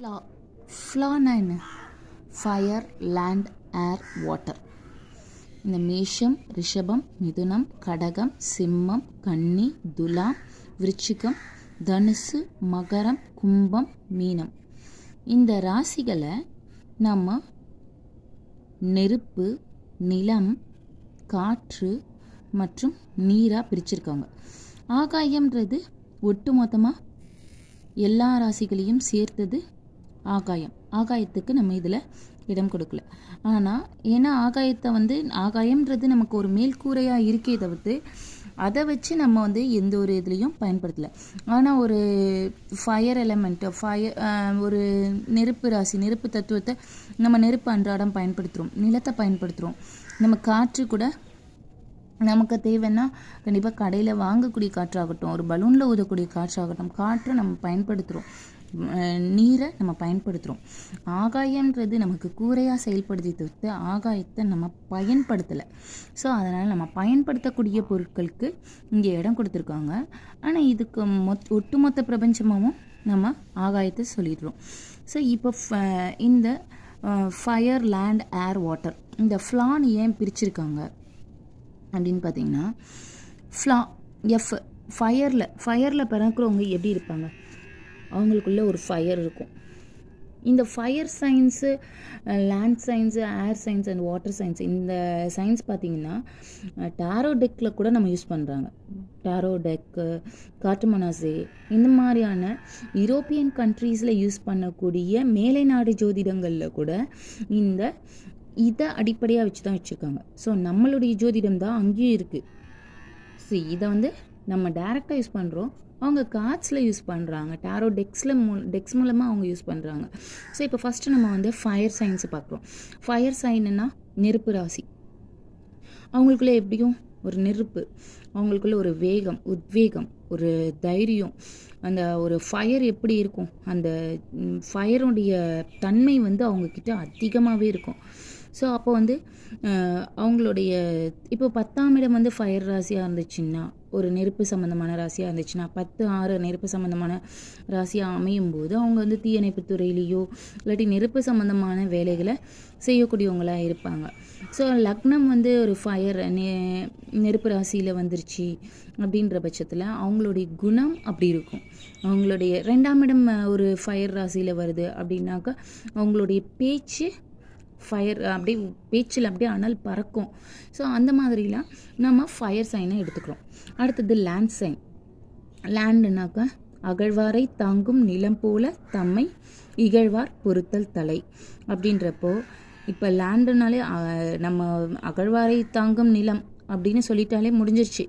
ஃப்ளா ஃப்ளானா என்ன? Fire land air water இந்த மேஷம் ரிஷபம் மிதுனம் கடகம் சிம்மம் கன்னி துலாம் விருச்சிகம் தனுசு மகரம் கும்பம் மீனம். இந்த ராசிகளை நம்ம நெருப்பு நிலம் காற்று மற்றும் நீராக பிரிச்சிருக்காங்க. ஆகாயம்ன்றது ஒட்டுமொத்தமாக எல்லா ராசிகளையும் சேர்த்தது ஆகாயம். ஆகாயத்துக்கு நம்ம இதில் இடம் கொடுக்கல. ஆனால் ஏன்னா ஆகாயத்தை வந்து ஆகாயம்ன்றது நமக்கு ஒரு மேல்கூரையாக இருக்கே தவிர்த்து அதை வச்சு நம்ம வந்து எந்த ஒரு இதுலேயும் பயன்படுத்தலை. ஆனால் ஒரு ஃபயர் எலமெண்ட் ஃபயர் ஒரு நெருப்பு ராசி நெருப்பு தத்துவத்தை நம்ம நெருப்பு அன்றாடம் பயன்படுத்துகிறோம் நிலத்தை பயன்படுத்துகிறோம் நம்ம காற்று கூட நமக்கு தேவைன்னா கண்டிப்பாக கடையில் வாங்கக்கூடிய காற்றாகட்டும் ஒரு பலூனில் ஊதக்கூடிய காற்றாகட்டும் காற்றை நம்ம பயன்படுத்துகிறோம் நீரை நம்ம பயன்படுத்துகிறோம் ஆகாயன்றது நமக்கு கூரையாக செயல்படுத்தி தவிர்த்து ஆகாயத்தை நம்ம பயன்படுத்தலை. ஸோ அதனால் நம்ம பயன்படுத்தக்கூடிய பொருட்களுக்கு இங்கே இடம் கொடுத்துருக்காங்க. ஆனால் இதுக்கு மொத் ஒட்டுமொத்த பிரபஞ்சமாகவும் நம்ம ஆகாயத்தை சொல்லிடுறோம். ஸோ இப்போ இந்த ஃபயர் லேண்ட் ஏர் வாட்டர் இந்த ஃப்ளான் ஏன் பிரிச்சிருக்காங்க? அப்படின்னு பார்த்தீங்கன்னா ஃப்ளா எஃப் ஃபயரில் ஃபயரில் பிறக்கிறவங்க எப்படி இருப்பாங்க? அவங்களுக்குள்ள ஒரு ஃபயர் இருக்கும். இந்த fire science land science air science and water science இந்த சயின்ஸ் பார்த்திங்கன்னா டாரோ டெக்கில் கூட நம்ம யூஸ் பண்ணுறாங்க டாரோ டெக்கு காட்டுமனாசே இந்த மாதிரியான யூரோப்பியன் கண்ட்ரீஸில் யூஸ் பண்ணக்கூடிய மேலை நாடு ஜோதிடங்களில் கூட இந்த இதை அடிப்படையாக வச்சு தான் வச்சுருக்காங்க. ஸோ நம்மளுடைய ஜோதிடம் தான் அங்கேயும் இருக்குது ஸோ இதை வந்து நம்ம டேரெக்டாக யூஸ் பண்ணுறோம் அவங்க கார்ட்ஸில் யூஸ் பண்ணுறாங்க டேரோ டெக்ஸில் மூ டெக்ஸ் மூலமாக அவங்க யூஸ் பண்ணுறாங்க ஸோ இப்போ ஃபஸ்ட்டு நம்ம வந்து ஃபயர் சயின்ஸை பார்க்குறோம். ஃபயர் சைனுன்னா நெருப்பு ராசி. அவங்களுக்குள்ளே எப்படியும் ஒரு நெருப்பு அவங்களுக்குள்ள ஒரு வேகம் உத்வேகம் ஒரு தைரியம். அந்த ஒரு ஃபயர் எப்படி இருக்கும்? அந்த ஃபயருடைய தன்மை வந்து அவங்கக்கிட்ட அதிகமாகவே இருக்கும். ஸோ அப்போ வந்து அவங்களுடைய இப்போ பத்தாம் இடம் வந்து ஃபயர் ராசியாக இருந்துச்சுன்னா ஒரு நெருப்பு சம்மந்தமான ராசியாக இருந்துச்சுன்னா பத்து ஆறு நெருப்பு சம்மந்தமான ராசியாக அமையும் போது அவங்க வந்து தீயணைப்பு துறையிலேயோ இல்லாட்டி நெருப்பு சம்மந்தமான வேலைகளை செய்யக்கூடியவங்களாக இருப்பாங்க. ஸோ லக்னம் வந்து ஒரு ஃபயர் நெ நெருப்பு ராசியில் வந்துருச்சு அப்படின்ற பட்சத்தில் அவங்களுடைய குணம் அப்படி இருக்கும். அவங்களுடைய ரெண்டாம் இடம் ஒரு ஃபயர் ராசியில் வருது அப்படின்னாக்கா அவங்களுடைய பேச்சு ஃபயர் அப்படியே பேச்சில் அப்படியே அனல் பறக்கும். ஸோ அந்த மாதிரிலாம் நம்ம ஃபயர் சைனை எடுத்துக்கிறோம். அடுத்தது லேண்ட் சைன் லேண்டுனாக்கா அகழ்வாரை தாங்கும் நிலம் போல தம்மை இகழ்வார் பொருத்தல் தலை. அப்படின்றப்போ இப்போ லேண்டுனாலே நம்ம அகழ்வாரை தாங்கும் நிலம் அப்படின்னு சொல்லிட்டாலே முடிஞ்சிருச்சு.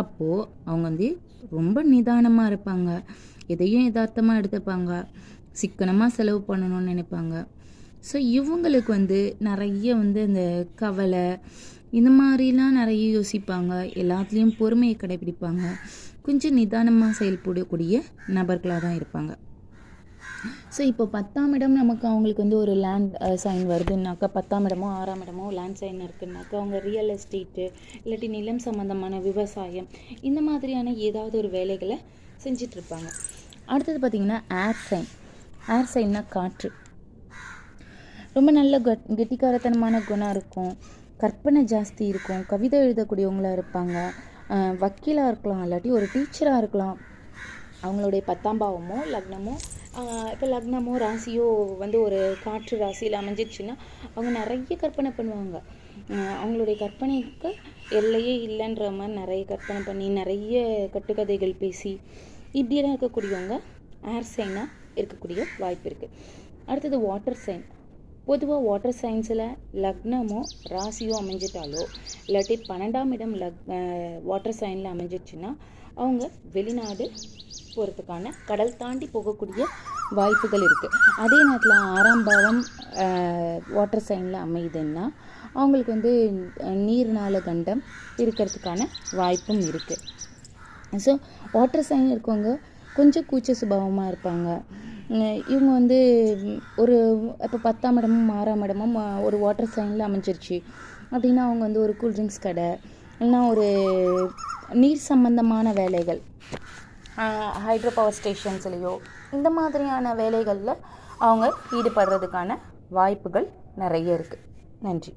அப்போது அவங்க வந்து ரொம்ப நிதானமாக இருப்பாங்க. எதையும் யதார்த்தமாக எடுத்துப்பாங்க. சிக்கனமாக செலவு பண்ணணும்னு நினைப்பாங்க. ஸோ இவங்களுக்கு வந்து நிறைய வந்து இந்த கவலை இந்த மாதிரிலாம் நிறைய யோசிப்பாங்க. எல்லாத்துலேயும் பொறுமையை கடைபிடிப்பாங்க. கொஞ்சம் நிதானமாக செயல்படக்கூடிய நபர்களாக தான் இருப்பாங்க. ஸோ இப்போ பத்தாம் இடம் நமக்கு அவங்களுக்கு வந்து ஒரு லேண்ட் சைன் வருதுன்னாக்கா பத்தாம் இடமோ ஆறாம் இடமோ லேண்ட் சைன் இருக்குன்னாக்கா அவங்க ரியல் எஸ்டேட்டு இல்லாட்டி நிலம் சம்மந்தமான விவசாயம் இந்த மாதிரியான ஏதாவது ஒரு வேலைகளை செஞ்சிட்ருப்பாங்க அடுத்தது பார்த்திங்கன்னா ஏர் சைன் ஏர் சைன்னா காற்று. ரொம்ப நல்ல கட் கெட்டிக்காரத்தனமான குணம் இருக்கும். கற்பனை ஜாஸ்தி இருக்கும். கவிதை எழுதக்கூடியவங்களாக இருப்பாங்க. வக்கீலாக இருக்கலாம் இல்லாட்டி ஒரு டீச்சராக இருக்கலாம். அவங்களுடைய பத்தாம் பாவமோ லக்னமோ இப்போ லக்னமோ ராசியோ வந்து ஒரு காற்று ராசியில் அமைஞ்சிச்சுன்னா அவங்க நிறைய கற்பனை பண்ணுவாங்க. அவங்களுடைய கற்பனைக்கு எல்லையே இல்லைன்ற மாதிரி நிறைய கற்பனை பண்ணி நிறைய கட்டுக்கதைகள் பேசி இப்படியெல்லாம் இருக்கக்கூடியவங்க ஏர் சைனாக இருக்கக்கூடிய வாய்ப்பு இருக்குது அடுத்தது வாட்டர் சைன் பொதுவாக வாட்டர் சயின்ஸில் லக்னமோ ராசியோ அமைஞ்சிட்டாலோ இல்லாட்டி பன்னெண்டாம் இடம் லக் வாட்டர் சைனில் அமைஞ்சிச்சுன்னா அவங்க வெளிநாடு போகிறதுக்கான கடல் தாண்டி போகக்கூடிய வாய்ப்புகள் இருக்குது அதே நேரத்தில் ஆறாம் பாவம் வாட்டர் சைனில் அமையுதுன்னா அவங்களுக்கு வந்து நீர்நாள கண்டம் இருக்கிறதுக்கான வாய்ப்பும் இருக்குது ஸோ வாட்டர் சைன் இருக்கவங்க கொஞ்சம் கூச்ச சுபாவமாக இருப்பாங்க. இவங்க வந்து ஒரு இப்போ பத்தாம் இடமும் ஆறாம் இடமும் ஒரு வாட்டர் சைனில் அமைஞ்சிருச்சு. அப்படின்னா அவங்க வந்து ஒரு கூல்ட்ரிங்க்ஸ் கடை. இல்லைன்னா ஒரு நீர் சம்பந்தமான வேலைகள். ஹைட்ரோ பவர் ஸ்டேஷன்ஸ்லேயோ இந்த மாதிரியான வேலைகளில் அவங்க ஈடுபடுறதுக்கான வாய்ப்புகள் நிறைய இருக்குது நன்றி.